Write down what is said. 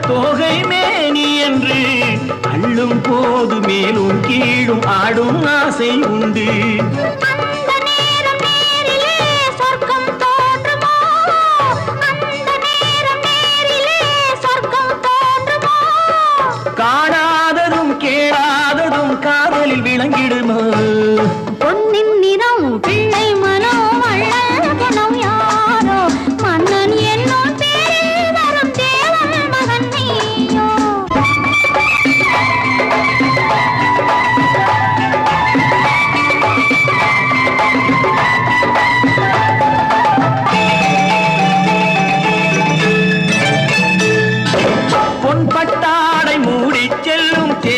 தோகை மேனி என்று அள்ளும் போது மேலும் கீழும் ஆடும் ஆசை உண்டு. காணாததும் கேளாததும் காதலில் விளங்கிடுமோ?